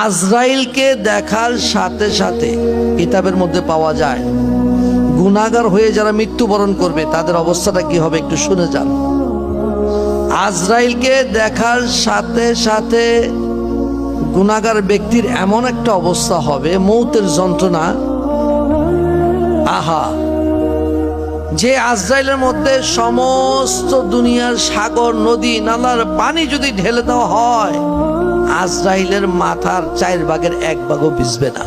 আজরাইলকে দেখার সাথে সাথে কিতাবের মধ্যে পাওয়া যায় গুনাগার হয়ে যারা মৃত্যুবরণ করবে, তাদের অবস্থাটা কি হবে একটু শুনে যান। আজরাইলকে দেখার সাথে সাথে গুনাগার ব্যক্তির এমন একটা অবস্থা হবে, মৌতের যন্ত্রণা। আহা যে আজরাইলের মধ্যে সমস্ত দুনিয়ার সাগর, নদী, নালার পানি যদি ঢেলে দেওয়া হয়, আজরাইলের মাথার চার ভাগের এক ভাগও ভিজবে না।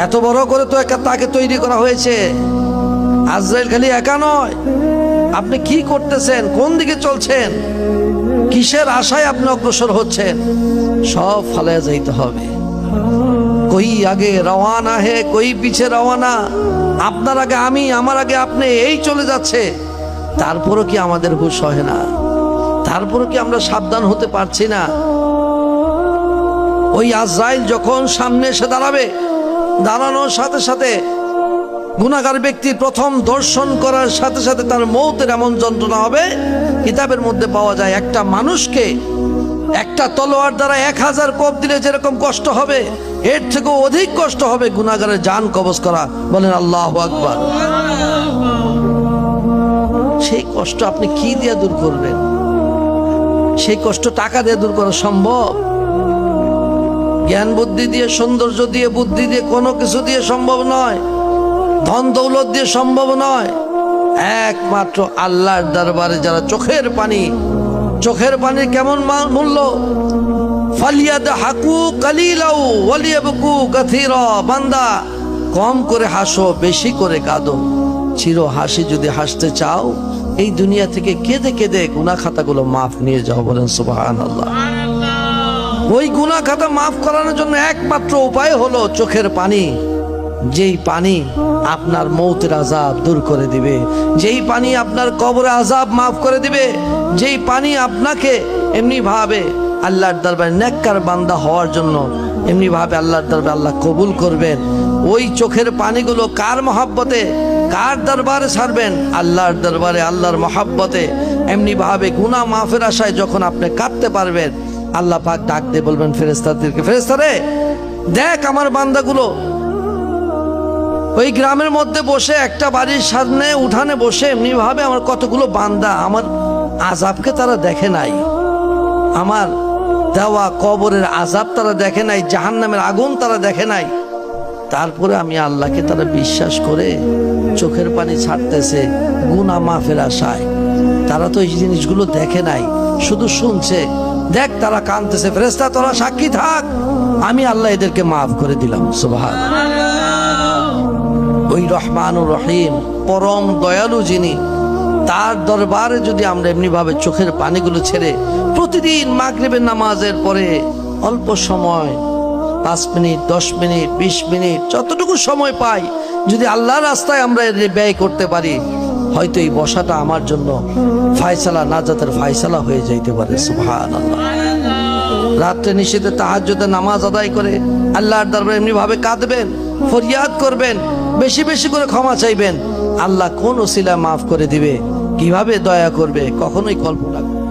এত বড় করে তো একা তাকে তৈরি করা হয়েছে। আজরাইল খালি একা নয়। আপনি কি করতেছেন? কোন দিকে চলছেন? কিসের আশায় আপনি অগ্রসর হচ্ছেন? সব ফালে যাইতে হবে। কই আগে রওয়ানা হে, কই পিছে রওয়ানা? আপনার আগে আমি, আমার আগে আপনি, এই চলে যাচ্ছে। তারপরও কি আমাদের হুশ হয় না? তারপরও কি আমরা সাবধান হতে পারছি না? ওই আজরাইল যখন সামনে এসে দাঁড়াবে, দাঁড়ানোর সাথে সাথে গুণাগার ব্যক্তির প্রথম দর্শন করার সাথে সাথে তার মৌতের এমন যন্ত্রণা হবে, কিতাবের মধ্যে পাওয়া যায়, একটা মানুষকে একটা তলোয়ার দ্বারা এক হাজার কোপ দিলে যেরকম কষ্ট হবে, এর থেকেও অধিক কষ্ট হবে গুণাগারের যান কবজ করা। বলেন আল্লাহ আকবার। সেই কষ্ট আপনি কি দিয়ে দূর করবেন? সেই কষ্ট টাকা দিয়ে দূর করা সম্ভব? জ্ঞান বুদ্ধি দিয়ে, সৌন্দর্য দিয়ে, বুদ্ধি দিয়ে কোনো কিছু দিয়ে সম্ভব নয়। ধন দৌলত দিয়ে সম্ভব নয়। একমাত্র আল্লাহর দরবারে যারা চোখের পানি চোখের পানির কেমন মূল্য? ফালিয়াদ হাকু কালিলাউ ওয়ালিয়াবকু কাথিরা। বান্দা কম করে হাসো বেশি করে কাঁদো। চির হাসি যদি হাসতে চাও এই দুনিয়া থেকে কেঁদে কেঁদে গুনা খাতাগুলো মাফ নিয়ে যাও বলেন সুবহানাল্লাহ। ওই গুনা খাতা মাফ করানোর জন্য একমাত্র উপায় হলো চোখের পানি। যেই পানি আপনার মৌতের আজাব দূর করে দিবে, যেই পানি আপনার কবরে আজাব মাফ করে দিবে, যেই পানি আপনাকে এমনি ভাবে আল্লাহর দরবারে নেককার বান্দা হওয়ার জন্য এমনি ভাবে আল্লাহর দরবারে আল্লাহ কবুল করবেন, ওই চোখের পানিগুলো কার মহাব্বতে, কার দরবারে ছাড়বেন আল্লাহর দরবারে, আল্লাহর মহাব্বতে। এমনি ভাবে গুনাহ মাফের আশায় যখন আপনি কাঁদতে পারবেন, আল্লাহ পাক ডাক দিয়ে বলবেন ফেরেস্তাদেরকে ফেরেস্তারে দেখ আমার বান্দাগুলো ওই গ্রামের মধ্যে বসে একটা বাড়ির সামনে উঠানে বসে এমনি ভাবে আমার কতগুলো বান্দা আমার আজাবকে তারা দেখে নাই। আমার দেওয়া কবরের আজাব তারা দেখে নাই, জাহান্নামের আগুন তারা দেখে নাই। তারপরে আমি আল্লাহকে তারা বিশ্বাস করে চোখের পানি ছাড়তেছে গুনা মাফের আশায়। তারা তো এই জিনিসগুলো দেখে নাই, শুধু শুনছে, দেখ তারা কানতেছে ফেরেস্তা তোরা সাক্ষী থাক। আমি আল্লাহ এদেরকে মাফ করে দিলাম সুবহান ওই রহমানুর রহিম, পরম দয়ালু যিনি, তার দরবারে যদি আমরা এমনি ভাবে চোখের পানিগুলো ছেড়ে প্রতিদিন মাগরিবের নামাজের পরে অল্প সময়, পাঁচ মিনিট, দশ মিনিট, বিশ মিনিট, যতটুকু সময় পাই, যদি আল্লাহর রাস্তায় আমরা ব্যয় করতে পারি, হয়তো এই বসাটা আমার জন্য ফায়সালা, নাজাতের ফায়সালা হয়ে যাইতে পারে রাত্রে নিষেধে তাহাজ্জুদে নামাজ আদায় করে আল্লাহর দরবারে এমনি ভাবে কাঁদবেন ফরিয়াদ করবেন, বেশি বেশি করে ক্ষমা চাইবেন। আল্লাহ কোন ওসিলা মাফ করে দিবে? কীভাবে দয়া করবে? কখনোই কল্পনা।